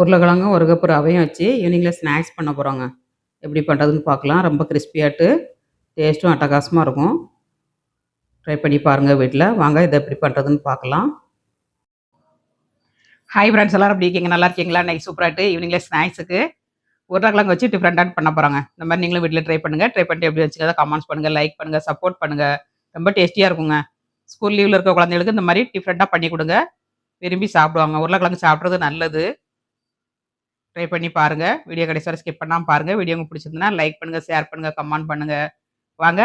உருளைக்கிழங்கும் ஒரு கப்பு ரவையும் வச்சு ஈவினிங்கில் ஸ்நாக்ஸ் பண்ண போகிறோங்க எப்படி பண்ணுறதுன்னு பார்க்கலாம். ரொம்ப கிறிஸ்பியாட்டு டேஸ்ட்டும் அட்டகாசமாக இருக்கும். ட்ரை பண்ணி பாருங்கள் வீட்டில் வாங்க இதை எப்படி பண்ணுறதுன்னு பார்க்கலாம். ஹாய் ஃப்ரெண்ட்ஸ் எல்லோரும் எப்படி இருக்கீங்க? நல்லா இருக்கீங்களா? நைட் சூப்பராகிட்டு ஈவினிங்கில் ஸ்நாக்ஸுக்கு உருளைக்கிழங்கு வச்சு டிஃப்ரெண்ட்டாக பண்ண போகிறாங்க இந்த மாதிரி நீங்களும் வீட்டில் ட்ரை பண்ணுங்கள் ட்ரை பண்ணிட்டு எப்படி வச்சுக்கிறத கமெண்ட்ஸ் பண்ணுங்கள் லைக் பண்ணுங்கள் சப்போர்ட் பண்ணுங்கள் ரொம்ப டேஸ்டியாக இருக்குங்க. ஸ்கூல் லீவில் இருக்க குழந்தைகளுக்கு இந்த மாதிரி டிஃப்ரெண்ட்டாக பண்ணி கொடுங்க. விரும்பி சாப்பிடுவாங்க. உருளைக்கிழங்கு சாப்பிட்றது நல்லது. ட்ரை பண்ணி பாருங்கள் வீடியோ கடைசி வரை ஸ்கிப் பண்ணாமல் பாருங்கள் வீடியோ உங்களுக்கு பிடிச்சிருந்தனா லைக் பண்ணுங்கள் ஷேர் பண்ணுங்கள் கமெண்ட் பண்ணுங்கள் வாங்க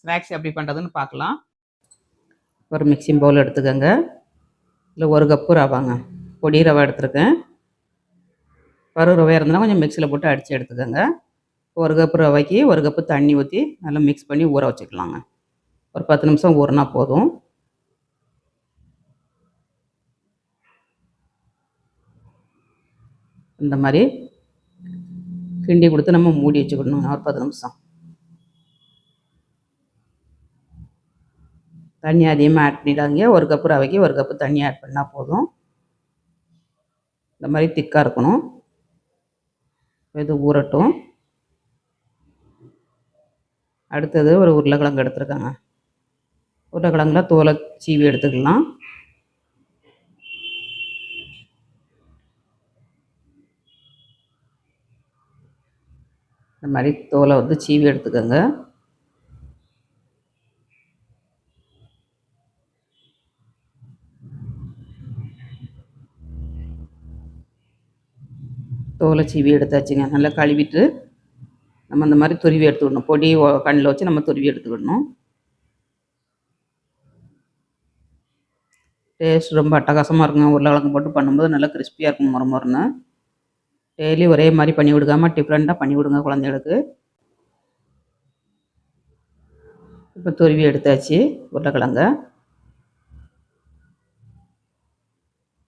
ஸ்நாக்ஸ் எப்படி பண்ணுறதுன்னு பார்க்கலாம். ஒரு மிக்சிங் பவுல் எடுத்துக்கோங்க. இல்லை ஒரு கப்பு ரவாங்க பொடி ரவை எடுத்துருக்கேன். பரு ரவையாக இருந்தாலும் கொஞ்சம் மிக்சியில் போட்டு அடித்து எடுத்துக்கோங்க. ஒரு கப்பு ரவைக்கு ஒரு கப்பு தண்ணி ஊற்றி நல்லா மிக்ஸ் பண்ணி ஊற வச்சுக்கலாங்க. ஒரு பத்து நிமிஷம் ஊறினா போதும். இந்த மாதிரி கிண்டி கொடுத்து நம்ம மூடி வச்சுக்கணும். ஒரு பத்து நிமிஷம். தண்ணி அதிகமாக ஆட் பண்ணிடாதீங்க. ஒரு கப்பு ரவைக்கு ஒரு கப்பு தண்ணி ஆட் பண்ணால் போதும். இந்த மாதிரி திக்காக இருக்கணும். இது ஊறட்டும். அடுத்தது ஒரு உருளைக்கிழங்கு எடுத்துருக்காங்க. உருளைக்கிழங்குல தோலை சீவி எடுத்துக்கலாம். இந்த மாதிரி தோலை வந்து சீவி எடுத்துக்கோங்க. தோலை சீவி எடுத்தாச்சுங்க. நல்லா கழுவிட்டு நம்ம அந்த மாதிரி துருவி எடுத்துக்கணும். பொடி கண்ணில் வச்சு நம்ம துருவி எடுத்துக்கிடணும் டேஸ்ட் ரொம்ப அட்டகாசமாக இருக்குங்க. உருளைக்கிழங்கு போட்டு பண்ணும்போது நல்லா கிறிஸ்பியாக இருக்கும் முறமுறைன்னு டெய்லி ஒரே மாதிரி பண்ணி விடுக்காமல் டிஃப்ரெண்ட்டாக பண்ணி விடுங்க குழந்தைகளுக்கு. இப்போ துருவி எடுத்தாச்சு உருளைக்கிழங்க.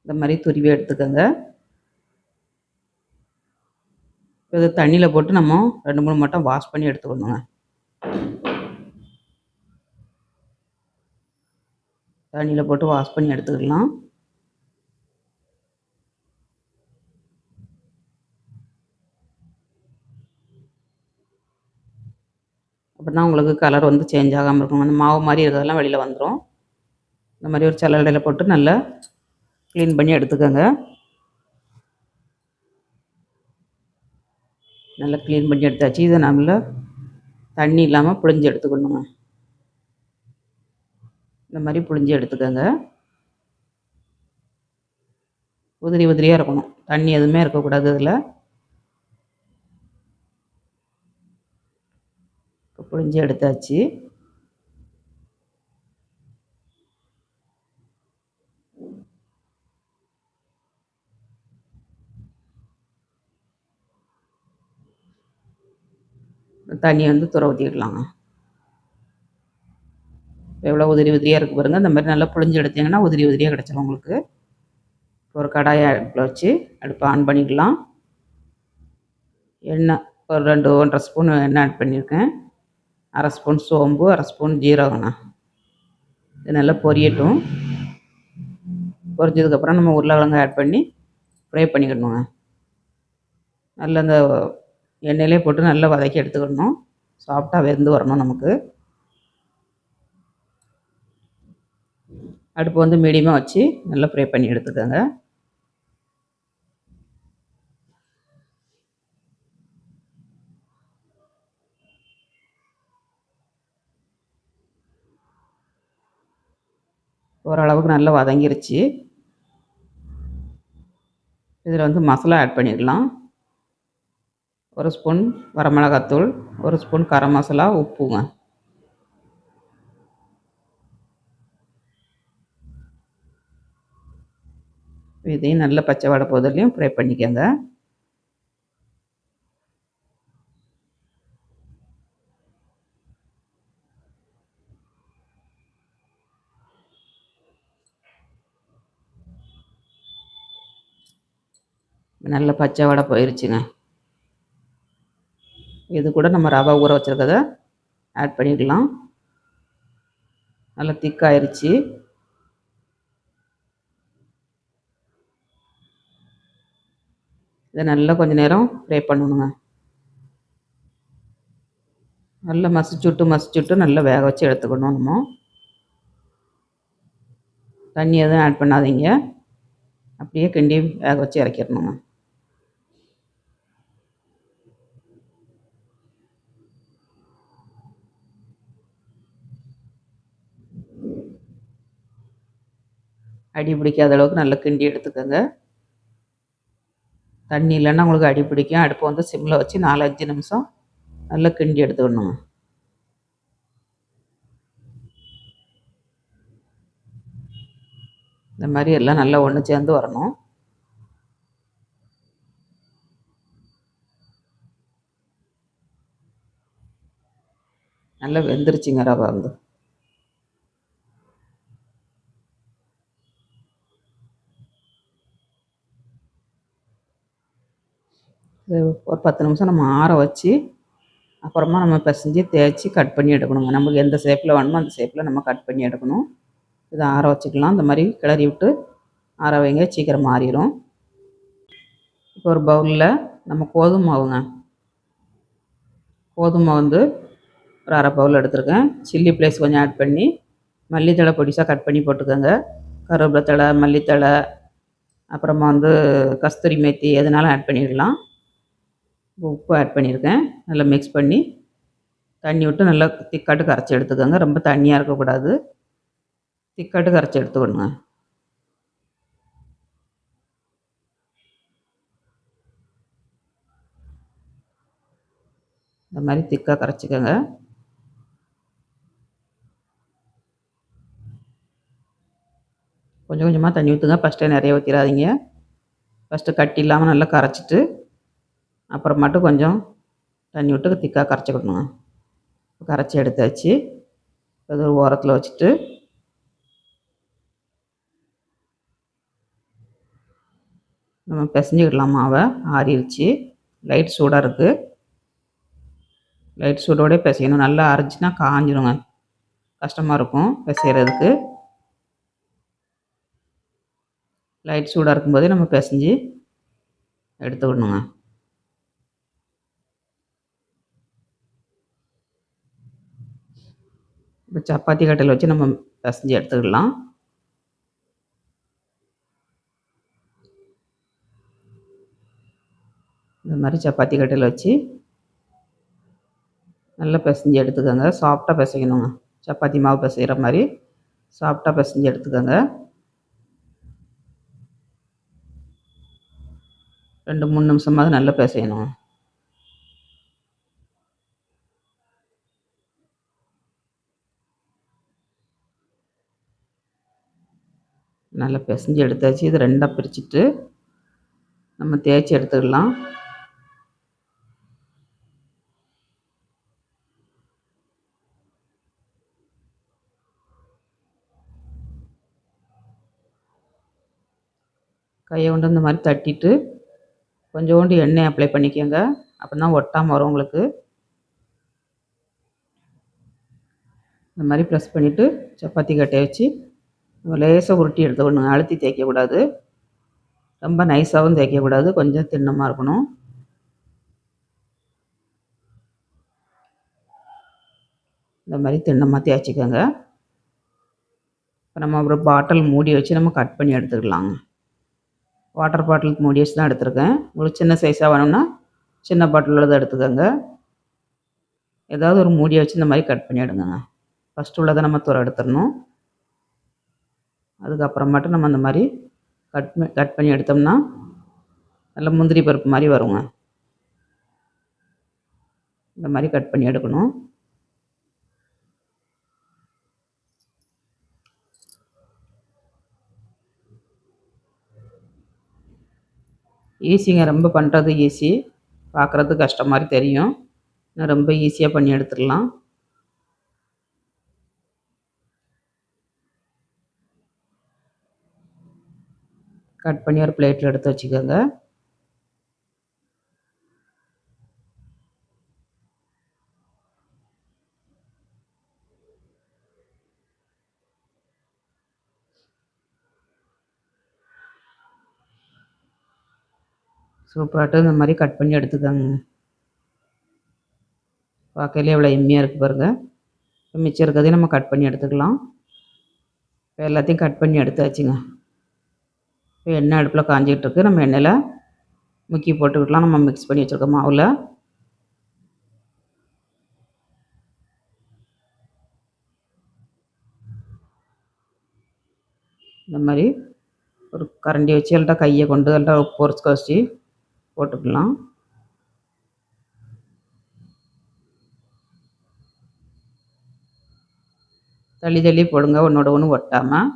இந்த மாதிரி துருவி எடுத்துக்கோங்க. இது தண்ணியில் போட்டு நம்ம ரெண்டு மூணு மட்டும் வாஷ் பண்ணி எடுத்துக்கணுங்க. தண்ணியில் போட்டு வாஷ் பண்ணி எடுத்துக்கலாம். அப்படின்னா உங்களுக்கு கலர் வந்து சேஞ்ச் ஆகாமல் இருக்கும். அந்த மாவு மாதிரி இருக்கிறதெல்லாம் வெளியில் வந்துடும் இந்த மாதிரி ஒரு சல்லடையில் போட்டு நல்லா க்ளீன் பண்ணி எடுத்துக்கோங்க. நல்லா க்ளீன் பண்ணி எடுத்தாச்சு. இதை நல்லா தண்ணி இல்லாமல் புழிஞ்சு எடுத்துக்கணுங்க. இந்த மாதிரி புழிஞ்சு எடுத்துக்கோங்க. உதிரி உதிரியாக இருக்கணும். தண்ணி எதுவுமே இருக்கக்கூடாது இதில். புழிஞ்சு எடுத்தாச்சு. தண்ணியை வந்து துற ஊற்றிக்கலாங்க எவ்வளோ உதிரி உதிரியாக இருக்குது பாருங்கள் இந்த மாதிரி நல்லா புழிஞ்சு எடுத்தீங்கன்னா உதிரி உதிரியாக கிடச்சிடும் உங்களுக்கு. ஒரு கடாயை அடுப்பில் வச்சு அடுப்பை ஆன் பண்ணிக்கலாம் எண்ணெய் ஒரு ரெண்டு ஒன்றரை ஸ்பூன் எண்ணெய் ஆட் பண்ணியிருக்கேன். அரை ஸ்பூன் சோம்பு அரை ஸ்பூன் ஜீரகம்ண்ணா. இது நல்லா பொரியட்டும். பொரிஞ்சதுக்கப்புறம் நம்ம உருளைக்கிழங்கு ஆட் பண்ணி ஃப்ரை பண்ணிக்கணுங்க. நல்லா இந்த எண்ணெயிலே போட்டு நல்லா வதக்கி எடுத்துக்கிடணும் சாஃப்டாக வெந்து வரணும் நமக்கு. அடுப்பு வந்து மீடியமாக வச்சு நல்லா ஃப்ரை பண்ணி எடுத்துக்கோங்க. ஓரளவுக்கு நல்லா வதங்கிருச்சு. இதில் வந்து மசாலா ஆட் பண்ணிடலாம் ஒரு ஸ்பூன் வரமிளகாத்தூள் ஒரு ஸ்பூன் கரம் மசாலா உப்புங்க. இதையும் நல்ல பச்சை வடை போதிலையும் ஃப்ரை பண்ணிக்கோங்க. நல்ல பச்சை வடை போயிருச்சுங்க. இது கூட நம்ம ரவை ஊற வச்சுருக்கத ஆட் பண்ணிக்கலாம். நல்லா திக்காயிருச்சு இதை நல்லா கொஞ்சம் நேரம் ஃப்ரை பண்ணணுங்க. நல்லா மசிச்சுட்டு மசிச்சுட்டு நல்லா வேக வச்சு எடுத்துக்கணும் நம்ம. தண்ணி எதுவும் ஆட் பண்ணாதீங்க. அப்படியே கிண்டி வேக வச்சு இறக்கிடணுங்க. அடி பிடிக்காத அளவுக்கு நல்லா கிண்டி எடுத்துக்கோங்க. தண்ணி இல்லைன்னா உங்களுக்கு அடி பிடிக்கும். அடுப்பை வந்து சிம்மில் வச்சு நாலு அஞ்சு நிமிஷம் நல்லா கிண்டி எடுத்துக்கணுங்க இந்த மாதிரி எல்லாம் நல்லா ஒன்று சேர்ந்து வரணும். நல்லா வெந்துருச்சுங்க ரவை வந்து. ஒரு பத்து நிமிஷம் நம்ம ஆற வச்சு அப்புறமா நம்ம பிசைஞ்சு தேய்ச்சி கட் பண்ணி எடுக்கணுங்க. நமக்கு எந்த ஷேப்பில் வேணுமோ அந்த ஷேப்பில் நம்ம கட் பண்ணி எடுக்கணும். இதை ஆற வச்சுக்கலாம். இந்த மாதிரி கிளறி விட்டு ஆற வைங்க. சீக்கிரம் மாறிடும். இப்போ ஒரு பவுலில் நம்ம கோதுமை மாவுங்க. கோதுமை வந்து ஒரு அரை பவுல் எடுத்துருக்கேன். சில்லி ப்ளேஸ் கொஞ்சம் ஆட் பண்ணி மல்லித்தழை பொடிசாக கட் பண்ணி போட்டுக்கோங்க. கருவேப்பிலை தழை மல்லித்தழை அப்புறமா வந்து கஸ்தூரி மேத்தி எதுனாலும் ஆட் பண்ணிடலாம். உப்பு ஆட் பண்ணியிருக்கேன். நல்லா மிக்ஸ் பண்ணி தண்ணி விட்டு நல்லா திக்காட்டு கரைச்சி எடுத்துக்கோங்க. ரொம்ப தண்ணியாக இருக்கக்கூடாது. திக்காட்டு கரைச்சி எடுத்துக்கணுங்க. இந்த மாதிரி திக்காக கரைச்சிக்கோங்க. கொஞ்சம் கொஞ்சமாக தண்ணி ஊற்றுங்க ஃபஸ்ட்டே நிறைய ஊற்றிடாதீங்க ஃபஸ்ட்டு கட்டி இல்லாமல் நல்லா கரைச்சிட்டு அப்புறமாட்டு கொஞ்சம் தண்ணி விட்டு திக்காக கரைச்சிக்கணுங்க. கரைச்சி எடுத்தாச்சு அது ஒரு ஓரத்தில் வச்சுட்டு நம்ம பிசைஞ்சிக்கிடலாம் மாவை. ஆறிடுச்சு. லைட் சூடாக இருக்குது லைட் சூடோடே பிசையணும். நல்லா அரைச்சினா காஞ்சிருங்க. கஷ்டமாக இருக்கும் பிசைகிறதுக்கு லைட் சூடாக இருக்கும்போதே நம்ம பிசைஞ்சு எடுத்துக்கணுங்க. இப்போ சப்பாத்தி கட்டையில் வச்சு நம்ம பிசைஞ்சு எடுத்துக்கலாம். இந்த மாதிரி சப்பாத்தி கட்டையில் வச்சு நல்லா பிசைஞ்சு எடுத்துக்கோங்க. சாஃப்டாக பிசைக்கணுங்க சப்பாத்தி மாவு பிசைகிற மாதிரி சாஃப்டாக பிசைஞ்சு எடுத்துக்கோங்க. ரெண்டு மூணு நிமிஷமாவது நல்லா பிசையணும் நல்லா பிசைஞ்சு எடுத்தாச்சு. இது ரெண்டாக பிரிச்சுட்டு நம்ம தேய்ச்சி எடுத்துக்கலாம் கையை கொண்டு இந்த மாதிரி தட்டிட்டு கொஞ்சோண்டு எண்ணெய் அப்ளை பண்ணிக்கோங்க. அப்போ தான் ஒட்டாமல் வரும் உங்களுக்கு. இந்த மாதிரி ப்ரெஸ் பண்ணிவிட்டு சப்பாத்தி கட்டையை வச்சு லேசாக உருட்டி எடுத்துக்கணும். அழுத்தி தேய்க்கக்கூடாது. ரொம்ப நைஸாகவும் தேய்க்கக்கூடாது. கொஞ்சம் திண்ணமாக இருக்கணும். இந்த மாதிரி திண்ணமாக தேய்ச்சிக்கோங்க. இப்போ நம்ம ஒரு பாட்டில் மூடி வச்சு நம்ம கட் பண்ணி எடுத்துக்கலாங்க வாட்டர் பாட்டில் மூடி வச்சு தான் எடுத்துருக்கேன். உங்களுக்கு சின்ன சைஸாக வேணும்னா சின்ன பாட்டில் தான் எடுத்துக்கோங்க. ஏதாவது ஒரு மூடியை வச்சு இந்த மாதிரி கட் பண்ணி எடுங்க. ஃபஸ்ட்டு உள்ளதை நம்ம துறை எடுத்துடணும் அதுக்கப்புறமேட்டு நம்ம அந்த மாதிரி கட் கட் பண்ணி எடுத்தோம்னா நல்ல முந்திரி பருப்பு மாதிரி வருங்க. இந்த மாதிரி கட் பண்ணி எடுக்கணும். ஈஸிங்க ரொம்ப பண்ணுறது ஈஸி. பார்க்குறது கஷ்டம் மாதிரி தெரியும். ரொம்ப ஈஸியாக பண்ணி எடுத்துடலாம். கட் பண்ணி ஒரு பிளேட்டில் எடுத்து வச்சுக்கோங்க. சூப்பராகட்டும் இந்த மாதிரி கட் பண்ணி எடுத்துக்கோங்க. பார்க்கையில எவ்வளோ எம்மியாக இருக்குது பாருங்கள் இப்போ மிச்சம் இருக்கிறதையும் நம்ம கட் பண்ணி எடுத்துக்கலாம். இப்போ எல்லாத்தையும் கட் பண்ணி எடுத்தாச்சுங்க. இப்போ எண்ணெய் அடுப்பில் காஞ்சிக்கிட்டு இருக்கு நம்ம எண்ணெயில் முக்கி போட்டுக்கிட்டலாம் நம்ம மிக்ஸ் பண்ணி வச்சுருக்க மாவில். இந்த மாதிரி ஒரு கரண்டி வச்சு எல்லாம் கையை கொண்டு எல்லாம் பொறிச்சு கழிச்சு போட்டுக்கலாம் தள்ளி தள்ளி போடுங்க. ஒன்றோட ஒன்று ஒட்டாமல்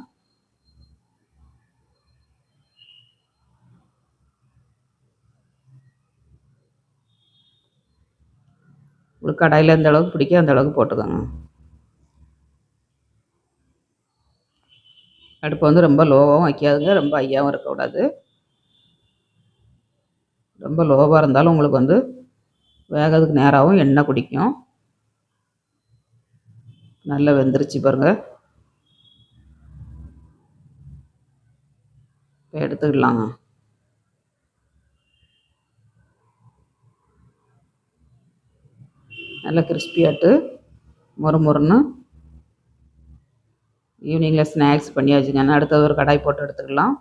உங்களுக்கு கடையில் எந்த அளவுக்கு பிடிக்கும் அந்த அளவுக்கு போட்டுக்கோங்க. அடுப்பை வந்து ரொம்ப லோவாகவும் வைக்காதுங்க ரொம்ப ஐயாவும் இருக்கக்கூடாது. ரொம்ப லோவாக இருந்தாலும் உங்களுக்கு வந்து வேகிறதுக்கு நேராகவும் எண்ணெய் குடிக்கும். நல்லா வெந்துருச்சு பாருங்கள் எடுத்துக்கலாங்க. நல்லா கிறிஸ்பியாட்டு மொறு மொறுன்னு. ஈவினிங்கில் ஸ்நாக்ஸ் பண்ணியாச்சுங்க. அடுத்தது ஒரு கடாய் போட்டு எடுத்துக்கலாம்.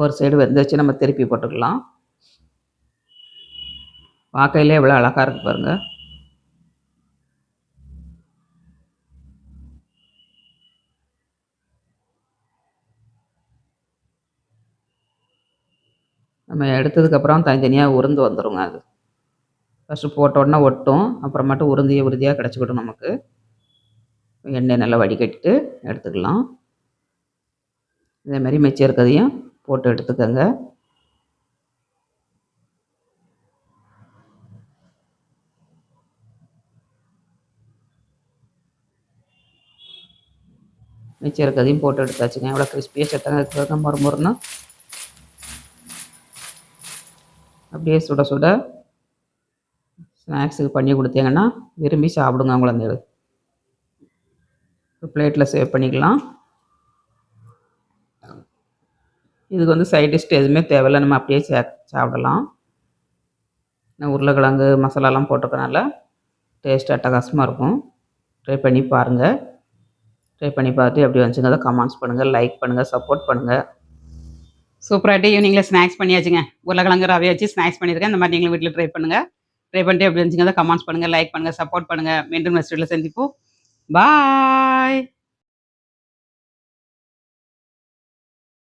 ஒரு சைடு வெந்துச்சு நம்ம திருப்பி போட்டுக்கலாம். பார்க்கையிலே எவ்வளோ அழகாக இருக்குது பாருங்கள் நம்ம எடுத்ததுக்கப்புறம் தனித்தனியாக உருந்து வந்துடுங்க அது. ஃபஸ்ட்டு போட்டோடனே ஒட்டும் அப்புறமேட்டு உருந்திய உறுதியாக கிடச்சிக்கிடும் நமக்கு. எண்ணெய் நல்லா வடிகட்டிட்டு எடுத்துக்கலாம். இதேமாரி மிச்சம் இருக்கிறதையும் போட்டு எடுத்துக்கோங்க. மிச்சம் இருக்கிறதையும் போட்டு எடுத்தாச்சுங்க. எவ்வளோ கிறிஸ்பியாக சத்தங்க இருக்கிறது மொறு அப்படியே சுட சுட ஸ்நாக்ஸுக்கு பண்ணி கொடுத்தீங்கன்னா விரும்பி சாப்பிடுங்க குழந்தைகள் பிளேட்டில் சேவ் பண்ணிக்கலாம். இதுக்கு வந்து சைட் டிஷ் எதுவுமே தேவையில்லை. நம்ம அப்படியே சே சாப்பிடலாம். உருளைக்கிழங்கு மசாலாலாம் போட்டிருக்கனால டேஸ்ட் அட்டகாசமாக இருக்கும். ட்ரை பண்ணி பாருங்கள் ட்ரை பண்ணி பார்த்துட்டு எப்படி வந்துச்சுங்க கமெண்ட்ஸ் பண்ணுங்கள் லைக் பண்ணுங்கள் சப்போர்ட் பண்ணுங்கள் சூப்பராகிட்டு ஈவினிங்கில் ஸ்நாக்ஸ் பண்ணியாச்சுங்க. உருளைக்கிழங்கு ரவை வச்சு ஸ்நாக்ஸ் பண்ணியிருக்கேன். இந்த மாதிரி நீங்களும் வீட்டில் ட்ரை பண்ணுங்கள் ட்ரை பண்ணிட்டு எப்படி இருந்துச்சுங்க கமெண்ட்ஸ் பண்ணுங்கள் லைக் பண்ணுங்கள் சப்போர்ட் பண்ணுங்கள் மீண்டும் நெக்ஸ்ட் வீட்டில் சந்திப்போம். பாய்